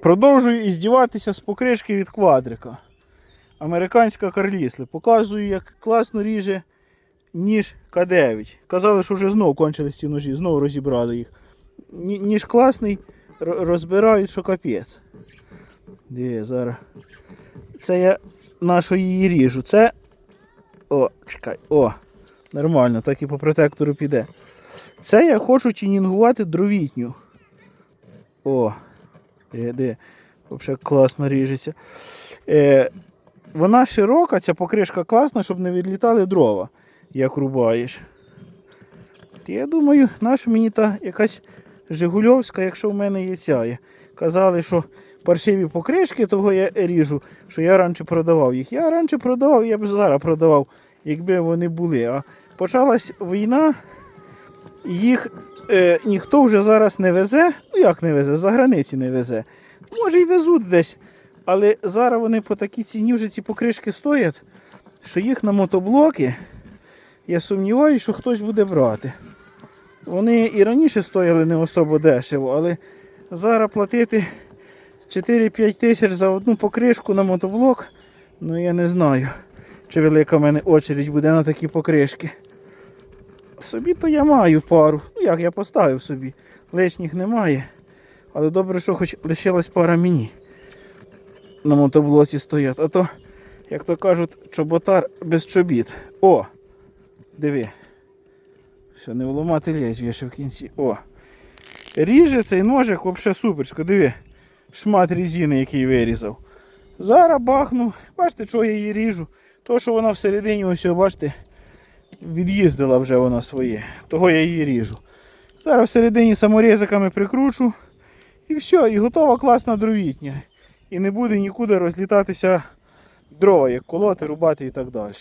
Продовжую іздіватися з покришки від квадрика. Американська карлісли. Показую, як класно ріже ніж К9. Казали, що вже знову кончились ці ножі, знову розібрали їх. Ніж класний, розбирають, що капець. Диви, зараз. Це я нашу її ріжу. Це. О, чекай, о, нормально, так і по протектору піде. Це я хочу тюнінгувати дровітню. О, де, де. Взагалі класно ріжеться. Е, вона широка, ця покришка класна, щоб не відлітали дрова, як рубаєш. Я думаю, наша мені та якась Жигульовська, якщо в мене є ця. Казали, що паршиві покришки, того я ріжу, що я раніше продавав їх. Я раніше продавав, я б зараз продавав, якби вони були. А почалась війна, їх е, ніхто вже зараз не везе. Ну як не везе, за границі не везе. Може й везуть десь. Але зараз вони по такій ціні вже ці покришки стоять, що їх на мотоблоки, я сумніваюся, що хтось буде брати. Вони і раніше стояли не особо дешево, але зараз платити 4-5 тисяч за одну покришку на мотоблок, ну я не знаю, чи велика в мене очередь буде на такі покришки. Собі то я маю пару. Ну як я поставив собі. Лишніх немає. Але добре, що хоч лишилась пара мені на мотоблоці стоять. А то, як то кажуть, чоботар без чобіт. О! Диви. Все, не вламати лезвія ще в кінці. О! Ріже цей ножик взагалі суперсько. Диви. Шмат різини, який вирізав. Зараз бахну. Бачите, чого я її ріжу? То, що вона всередині, ось, бачите, від'їздила вже вона своє. Того я її ріжу. Зараз всередині саморізиками прикручу. І все, і готова класна дровітня. І не буде нікуди розлітатися дрова, як колоти, рубати і так далі.